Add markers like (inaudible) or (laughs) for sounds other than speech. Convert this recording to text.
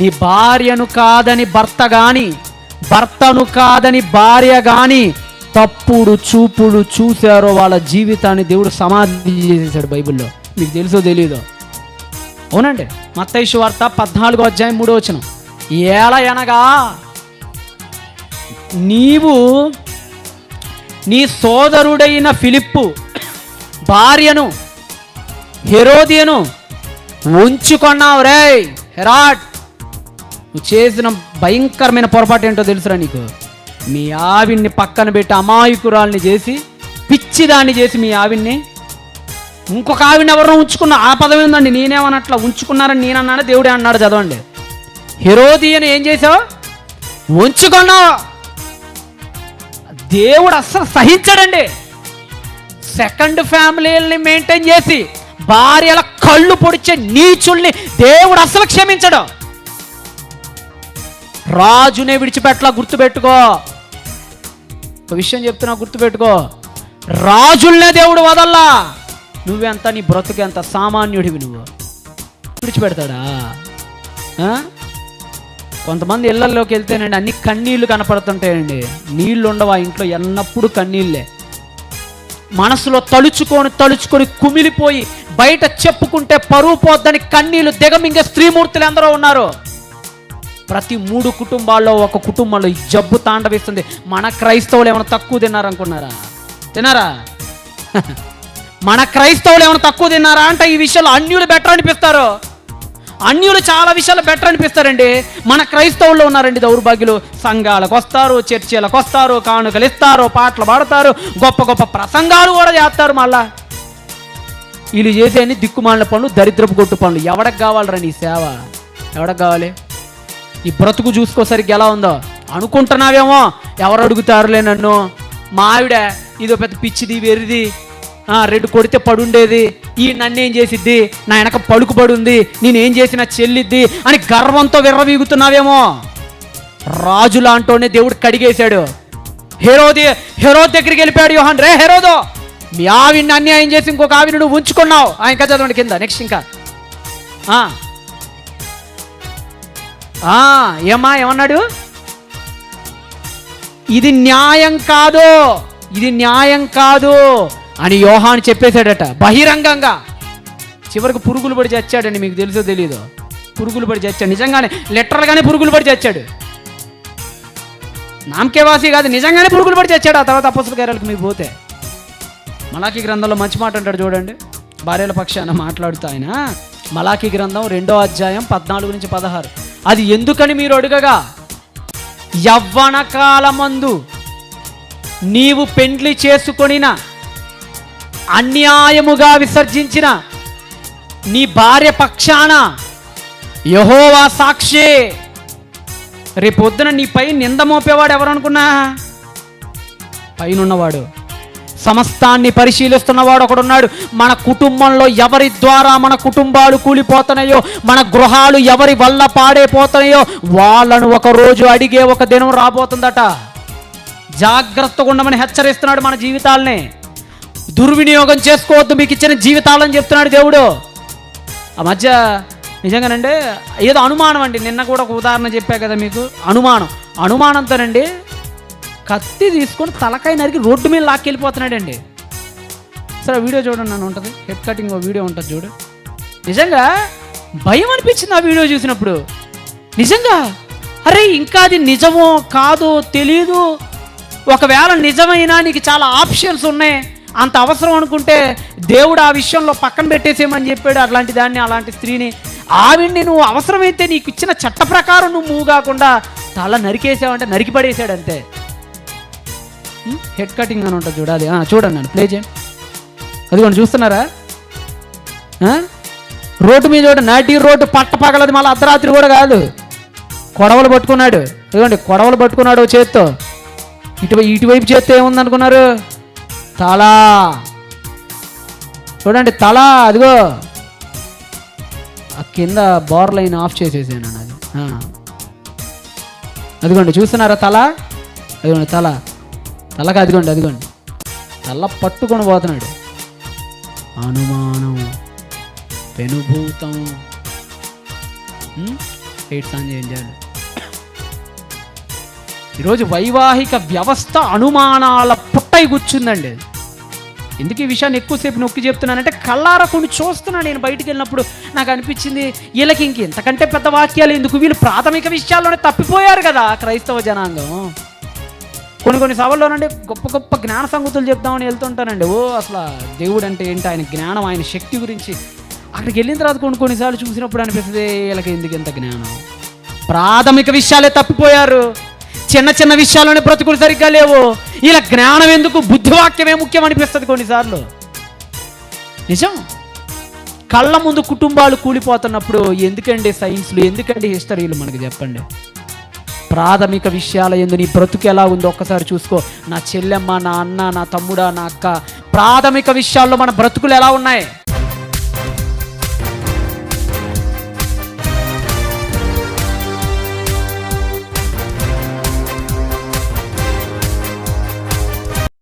నీ భార్యను కాదని భర్త గాని భర్తను కాదని భార్య గాని తప్పుడు చూపుడు చూశారో వాళ్ళ జీవితాన్ని దేవుడు సమాధి చేసేసాడు బైబిల్లో. మీకు తెలుసో తెలియదో అవునండి. మత్తైషు వార్త పద్నాలుగో అధ్యాయం మూడో వచ్చిన ఏల అనగా నీవు నీ సోదరుడైన ఫిలిప్పు భార్యను హెరోదియను ఉంచుకున్నావు రే హెరాట్ నువ్వు చేసిన భయంకరమైన పొరపాటు ఏంటో తెలుసురా నీకు? మీ ఆవిడ్ని పక్కన పెట్టి అమాయకురాల్ని చేసి పిచ్చిదాన్ని చేసి మీ ఆవిడ్ని ఇంకొక ఆవిడ ఎవరినో ఉంచుకున్న ఆ పదం ఏందండి నేనేమన్నట్లా ఉంచుకున్నారని నేనన్నాడు దేవుడే అన్నాడు. చదవండి. హెరోదియను ఏం చేసావు? ఉంచుకున్నావు. దేవుడు అస్సలు సహించడండి. సెకండ్ ఫ్యామిలీని మెయింటైన్ చేసి భార్యల కళ్ళు పొడిచే నీచుల్ని దేవుడు అస్సలు క్షమించడం. రాజునే విడిచిపెట్టలా గుర్తుపెట్టుకో. ఒక విషయం చెప్తున్నా గుర్తుపెట్టుకో. రాజుల్నే దేవుడు వదల్లా. నువ్వెంత నీ బ్రతుకెంత సామాన్యుడివి నువ్వు? విడిచిపెడతాడా? ఆ? కొంతమంది ఇళ్ళలోకి వెళ్తేనండి అన్ని కన్నీళ్ళు కనపడుతుంటాయండి. నీళ్ళు ఉండవు ఆ ఇంట్లో? ఎన్నప్పుడు కన్నీళ్ళే మనసులో తలుచుకొని తలుచుకొని కుమిలిపోయి బయట చెప్పుకుంటే పరువు పోద్దని కన్నీళ్ళు దిగమింగే స్త్రీమూర్తులు ఎందరో ఉన్నారు. ప్రతి మూడు కుటుంబాల్లో ఒక కుటుంబంలో ఈ జబ్బు తాండవిస్తుంది. మన క్రైస్తవులు ఏమైనా తక్కువ తిన్నారనుకున్నారా? తిన్నారా? (laughs) మన క్రైస్తవులు ఏమైనా తక్కువ తిన్నారా అంటే ఈ విషయంలో అన్యులు బెటర్ అనిపిస్తారు. అన్యులు చాలా విషయాలు బెటర్ అనిపిస్తారండి. మన క్రైస్తవుల్లో ఉన్నారండి దౌర్భాగ్యులు. సంఘాలకు వస్తారు చర్చిలకు వస్తారు కానుకలు ఇస్తారు పాటలు పాడతారు గొప్ప గొప్ప ప్రసంగాలు కూడా చేస్తారు మళ్ళా. వీళ్ళు చేసేది దిక్కుమాలిన పనులు దరిద్రపు కొట్టు పనులు. ఎవడకు కావాలరా నీ సేవ? ఎవడకు కావాలి? ఈ బ్రతుకు చూసుకోసరికి ఎలా ఉందో. అనుకుంటున్నావేమో? ఎవరు అడుగుతారులే నన్ను? మా ఆవిడ ఇదో పెద్ద పిచ్చిది వెరిది ఆ, కొడితే పడుండేది. ఈ నన్నేం చేసిద్ది? నా వెనక పడుకు పడుంది నేనేం చేసినా చెల్లిద్ది అని గర్వంతో విర్రవీగుతున్నావేమో. రాజు లాంటోనే దేవుడు కడిగేశాడు. హెరోది హీరో దగ్గరికి వెళ్ళిపోయాడు యోహాన్. రే హెరోదో మీ ఆవిడ్ని అన్యాయం చేసి ఇంకొక ఆవిని నువ్వు ఉంచుకున్నావు. ఆయన ఇంకా చదవండి కింద నెక్స్ట్ ఇంకా. ఆ. ఏమ్మా ఏమన్నాడు? ఇది న్యాయం కాదు ఇది న్యాయం కాదు అని యోహాన్ చెప్పేశాడట. బహిరంగంగా. చివరికి పురుగులు పడి చచ్చాడని మీకు తెలుసో తెలియదు పురుగులు పడి చచ్చాడు. నిజంగానే లిటరల్గానే పురుగులు పడి చచ్చాడు. నామకేవాసి కాదు నిజంగానే పురుగులు పడి చచ్చాడు. ఆ తర్వాత అప్పసుల గారికి మీకు పోతే. మలాఖీ గ్రంథంలో మంచి మాట అంటాడు చూడండి. భార్యల పక్షాన మాట్లాడుతూ ఆయన మలాఖీ గ్రంథం రెండో అధ్యాయం పద్నాలుగు నుంచి పదహారు. అది ఎందుకని మీరు అడుగగా? యవ్వన కాలమందు నీవు పెండ్లి చేసుకొనిన అన్యాయముగా విసర్జించిన నీ భార్య పక్షాన యహోవా సాక్షి. రేపొద్దున నీపై నింద మోపేవాడు ఎవరనుకున్నా? పైనున్నవాడు. సమస్తాన్ని పరిశీలిస్తున్నవాడు ఒకడున్నాడు. మన కుటుంబంలో ఎవరి ద్వారా మన కుటుంబాలు కూలిపోతున్నాయో మన గృహాలు ఎవరి వల్ల పాడైపోతున్నాయో వాళ్ళను ఒక రోజు అడిగే ఒక దినం రాబోతుందట. జాగ్రత్తగా ఉండమని హెచ్చరిస్తున్నాడు మన జీవితాల్ని. దుర్వినియోగం చేసుకోవద్దు మీకు ఇచ్చిన జీవితాలని చెప్తున్నాడు దేవుడు. ఆ మధ్య నిజంగానండి ఏదో అనుమానం అండి. నిన్న కూడా ఒక ఉదాహరణ చెప్పా కదా మీకు. అనుమానం. అనుమానంతోనండి కత్తి తీసుకొని తలకాయ నరికి రోడ్డు మీద లాక్కెళ్ళిపోతున్నాడండి. సరే వీడియో చూడండి నన్ను ఉంటుంది? హెడ్ కటింగ్ వీడియో ఉంటుంది చూడు. నిజంగా భయం అనిపించింది ఆ వీడియో చూసినప్పుడు. నిజంగా? అరే ఇంకా అది నిజమో కాదో తెలీదు. ఒకవేళ నిజమైనా నీకు చాలా ఆప్షన్స్ ఉన్నాయి. అంత అవసరం అనుకుంటే దేవుడు ఆ విషయంలో పక్కన పెట్టేసేయమని చెప్పాడు అట్లాంటి దాన్ని అలాంటి స్త్రీని. ఆవిడ్ని నువ్వు అవసరమైతే నీకు ఇచ్చిన చట్ట ప్రకారం నువ్వు మూవ్ కాకుండా తల నరికేసావంటే నరికి పడేసాడు అంతే. హెడ్ కటింగ్ అని ఉంటుంది చూడాలి. చూడండి నన్ను. ప్లే చేయండి అదిగోండి చూస్తున్నారా? ఆ? రోడ్డు మీద చూడండి నాటి రోడ్డు పట్ట పగలది మళ్ళీ అర్ధరాత్రి కూడా కాదు. కొడవలు పట్టుకున్నాడు. ఇదిగోండి కొడవలు పట్టుకున్నాడు చేత్తో. ఇటు ఇటువైపు చేత్తో ఏముందనుకున్నారు? తల. చూడండి తల అదిగో. ఆ కింద బోర్ లైన్ ఆఫ్ చేసేసాను అది. అదిగోండి చూస్తున్నారా తల? అదిగోండి తల. తలకి అదిగోండి అదిగోండి. తల పట్టుకొని పోతున్నాడు. అనుమానం పెనుభూతం. ఉం? ఆన్ చేయండి ఈరోజు వైవాహిక వ్యవస్థ అనుమానాల పుట్టై కూర్చుందండి. ఎందుకు ఈ విషయాన్ని ఎక్కువసేపు నొక్కి చెప్తున్నానంటే కళ్ళారా కొన్ని చూస్తున్నాను నేను బయటికి వెళ్ళినప్పుడు నాకు అనిపించింది వీళ్ళకి ఇంక ఇంతకంటే పెద్ద వాక్యాలు ఎందుకు? వీళ్ళు ప్రాథమిక విషయాల్లోనే తప్పిపోయారు కదా క్రైస్తవ జనాంగం. కొన్ని కొన్ని సభల్లోనండి గొప్ప గొప్ప జ్ఞాన సంగతులు చెప్దామని వెళ్తుంటానండి. ఓ అసలు దేవుడు అంటే ఏంటి? ఆయన జ్ఞానం ఆయన శక్తి గురించి అక్కడికి వెళ్ళిన తర్వాత కొన్ని కొన్నిసార్లు చూసినప్పుడు అనిపిస్తుంది వీళ్ళకి ఎందుకు ఎంత జ్ఞానం? ప్రాథమిక విషయాలే తప్పిపోయారు. చిన్న చిన్న విషయాల్లోనే బ్రతుకులు సరిగ్గా లేవు. ఇలా జ్ఞానం ఎందుకు? బుద్ధివాక్యమే ముఖ్యం అనిపిస్తుంది కొన్నిసార్లు నిజం? కళ్ళ ముందు కుటుంబాలు కూలిపోతున్నప్పుడు ఎందుకండి సైన్స్లు? ఎందుకండి హిస్టరీలు? మనకి చెప్పండి. ప్రాథమిక విషయాల ఎందు నీ బ్రతుకు ఎలా ఉందో ఒక్కసారి చూసుకో. నా చెల్లెమ్మ నా అన్న నా తమ్ముడా నా అక్క ప్రాథమిక విషయాల్లో మన బ్రతుకులు ఎలా ఉన్నాయి?